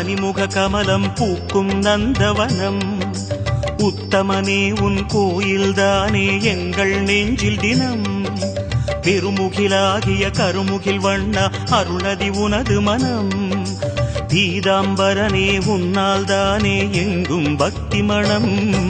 பனிமுக கமலம் பூக்கும் நந்தவனம். உத்தமனே உன் கோயில்தானே எங்கள் நெஞ்சில் தினம். பெருமுகிலாகிய கருமுகில் வண்ண அருணதி உனது மனம். பீதாம்பரனே உன்னால் தானே எங்கும் பக்தி மணம்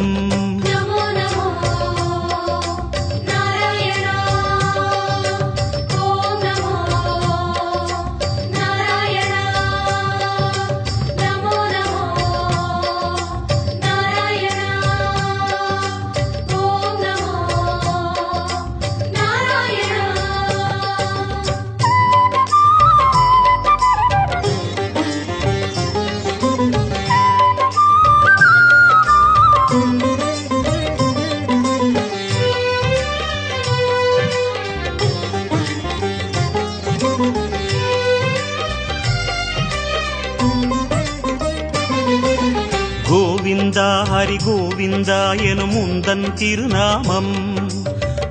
கோவிந்தா உந்தன் திருநாமம்.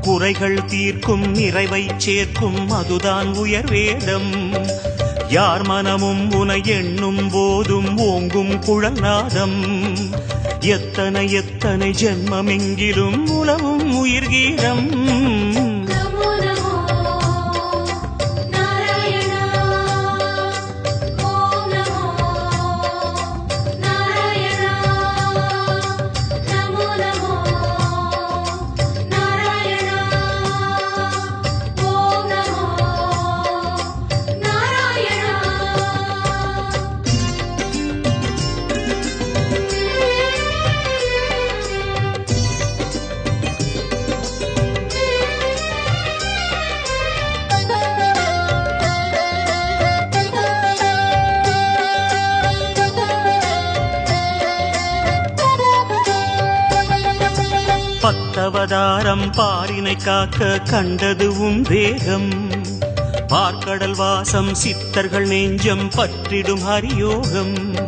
குறைகள் தீர்க்கும் நிறைவை சேர்க்கும் அதுதான் உயர் வேதம். யார் மனமும் உனை எண்ணும் போதும் ஓங்கும் குழநாதம் எத்தனை எத்தனை ஜென்மமெங்கிலும் உலவும் உயிர்கீதம். காக்க கண்டது உன் தேகம். பார்க்கடல் வாசம் சித்தர்கள் நெஞ்சம் பற்றிடும் ஹரியோகம்.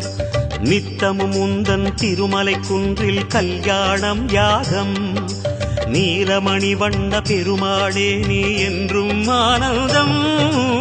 நித்தமும் உந்தன் திருமலை குன்றில் கல்யாணம் யாகம். நீலமணி வண்ண பெருமாளே நீ என்றும் ஆனந்தம்.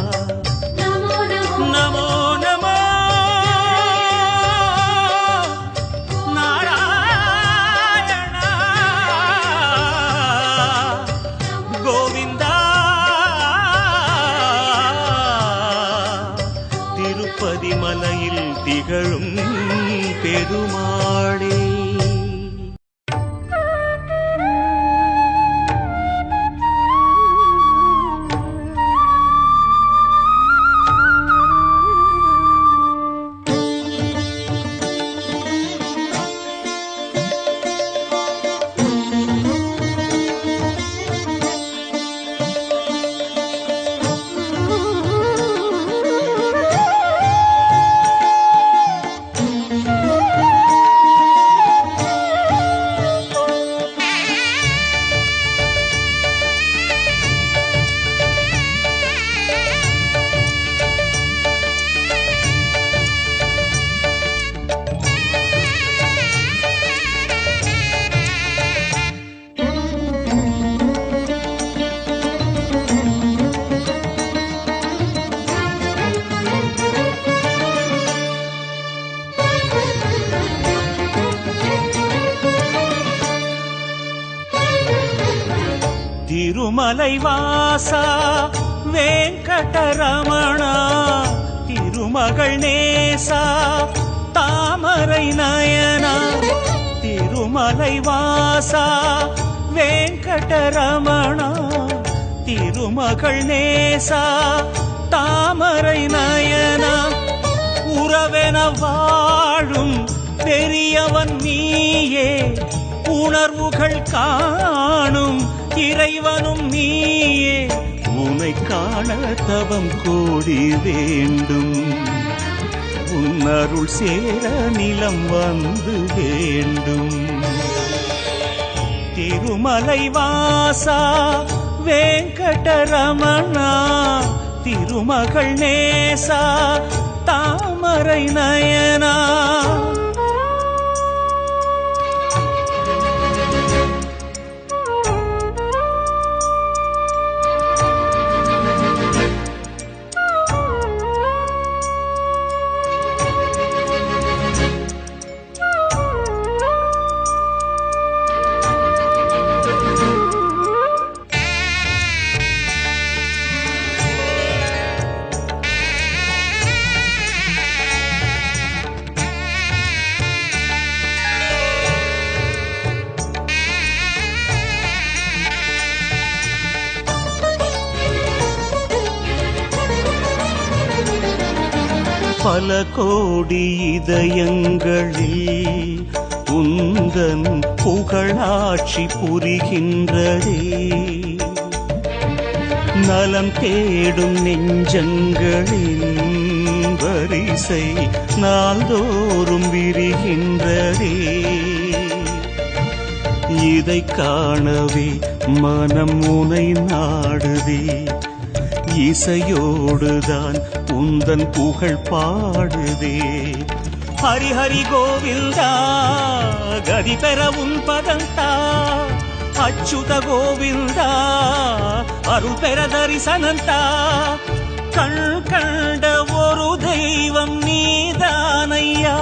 பெருமாளே மலைவாசா வேங்கடரமணா திருமகள் நேசா தாமரை நயனா திருமலைவாசா வேங்கடரமணா திருமகள் நேசா தாமரை நயனா. உறவென வாழும் பெரியவன் நீயே உணர்வுகள் காணும் இறை தேவனும் நீயே உனை காண தவம் கோடி வேண்டும். உன்னருள் சேர நிலம் வந்து வேண்டும். திருமலை வாசா வேங்கடரமணா திருமகள் நேசா தாமரை நயனா. பல கோடி இதயங்களில் உந்தன் புகழாட்சி புரிகின்றதே. நலம் தேடும் நெஞ்சங்களின் வரிசை நாள்தோறும் விரிகின்றதே. இதை காணவே மனம் உனை நாடுதே. இசையோடுதான் உந்தன் புகழ் பாடுதே. ஹரிஹரி கோவிந்தா கதி பெற உன் பதந்தா. அச்சுத கோவிந்தா அருள் பெற தரிசனந்தா. கண் கண்ட ஒரு தெய்வம் நீதானையா.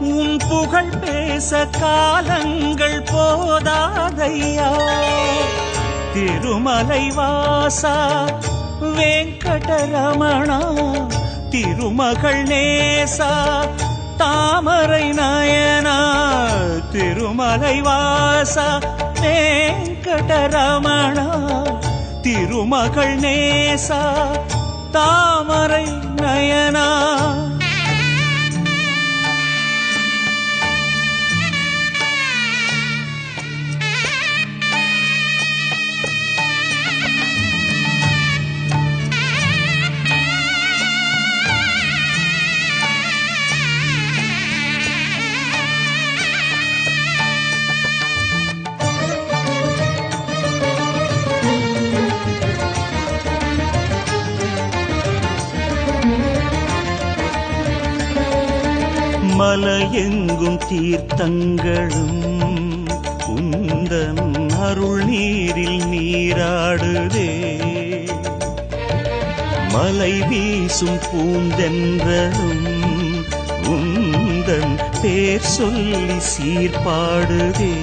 உன் புகழ் பேச காலங்கள் போதாதையா. திருமலை வாசா வெங்கடரமணா திருமகள் நேசா தாமரை நயனா திருமலை வாசா வெங்கடரமணா திருமகள் நேசா தாமரை நயனா. மலையெங்கும் தீர்த்தங்களும் உந்தன் அருள் நீரில் நீராடுதே. மலை வீசும் பூந்தென்றலும் உந்தன் பேர் சொல்லி சீர்பாடுதே.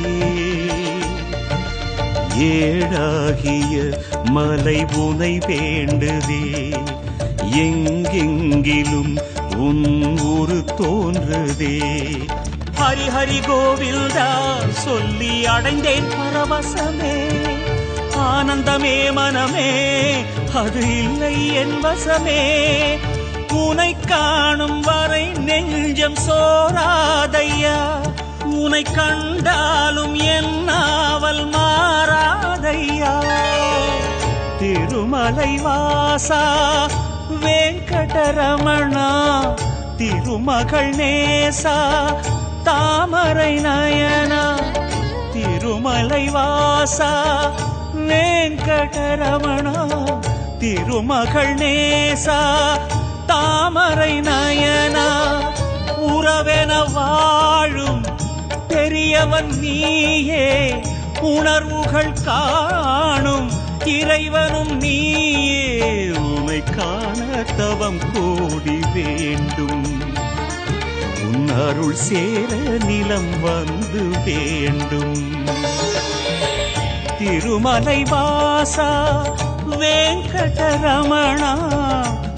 ஏழாகிய மலை உனை வேண்டுதே. எங்கெங்கிலும் உன் ஒரு தோன்றுதே. ஹரி ஹரி கோவில்தா சொல்லி அடைந்தேன் பரவசமே. ஆனந்தமே மனமே அது இல்லை என் வசமே. உனை காணும் வரை நெஞ்சம் சோராதையா. உனை கண்டாலும் என் நாவல் மாறாதையா. திருமலை வாசா வெங்கடரமணா திருமகள் நேசா தாமரை நயனா திருமலை வாசா வெங்கடரமணா திருமகள் நேசா தாமரை நயனா உறவென வாழும் பெரியவன் நீயே உணர்வுகள் காணும் இறைவனும் நீயே. உன்னை காண தவம் கோடி வேண்டும். உன் அருள் சேர நிலம் வந்து வேண்டும். திருமலை வாசா வெங்கடரமணா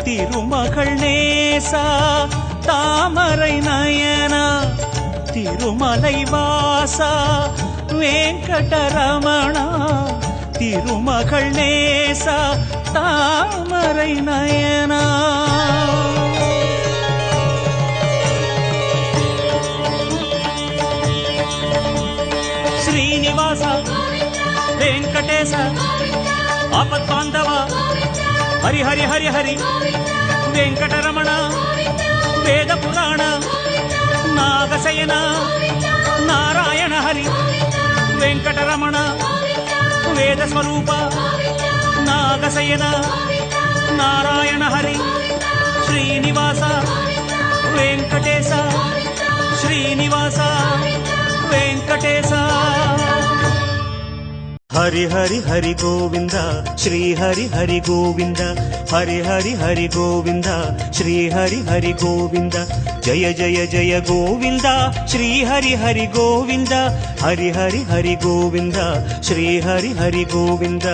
திருமகள் நேசா தாமரை நயனா திருமலை வாசா வெங்கடரமணா திருமகள் நேசா தாமரை நயனா శ్రీనివాస వెంకటేశ ఆపద్బాంధవ హరి హరి హరి హరి వెంకటరమణ వేద పురాణ నాగశయన నారాయణ హరి వెంకటరమణ వేద స్వరూప నాగశయన నారాయణ హరి శ్రీనివాస వెంకటేశ శ్రీనివాస వెంకటేశ హరి హరి హరి గోవింద శ్రీ హరి హరి గోవింద హరి హరి హరి గోవింద శ్రీ హరి హరి గోవింద జయ జయ జయ గోవింద శ్రీ హరి హరి గోవింద హరి హరి హరి గోవింద శ్రీ హరి హరి గోవింద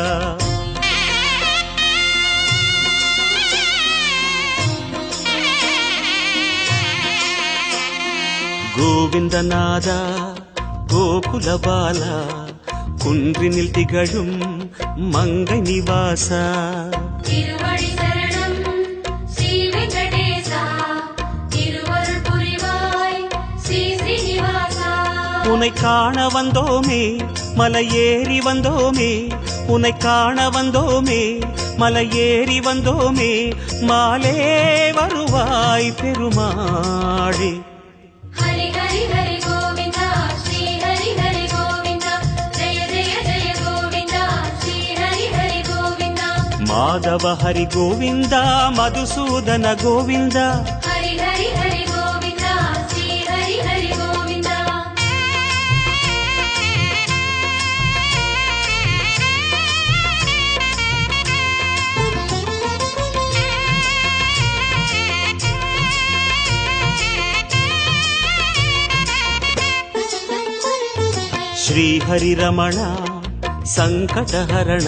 கோவிந்தநாதா கோகுல பாலா குன்றினில் திகழும் மங்கை நிவாசா. திருவடி சரணம் ஸ்ரீ வெங்கடேசா திருவருள் புரிவாய் ஸ்ரீ ஸ்ரீனிவாசா உனை காண வந்தோமே மலை ஏறி வந்தோமே உனை காண வந்தோமே மலை ஏறி வந்தோமே மாலே வருவாய் பெருமாளே. கோவிந்தா மாதவ ஹரி கோவிந்தா மதுசூதன கோவிந்தா ஹரி ஹரி ஹரி கோவிந்தா ஸ்ரீ ஹரி ஹரி கோவிந்தா ஸ்ரீஹரிரமண சங்கடஹரண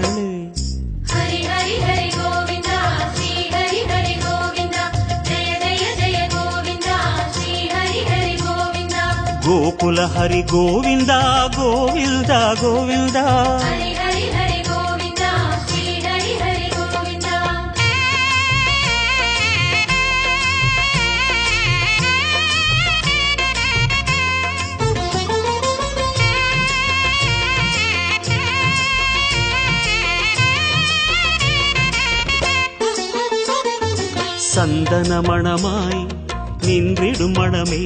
கோவிந்தா ஸ்ரீ ஹரி ஹரி கோவிந்தா சந்தன மணமாய் நின்றிடும் மணமே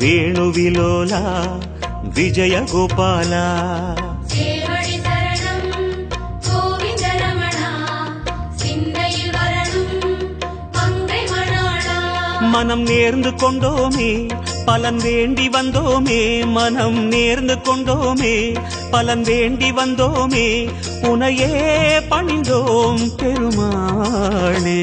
வேணுவிலோலா விஜயகோபாலா. மனம் நேர்ந்து கொண்டோமே பலன் வேண்டி வந்தோமே மனம் நேர்ந்து கொண்டோமே பலன் வேண்டி வந்தோமே உனையே பணிந்தோம் பெருமாளே.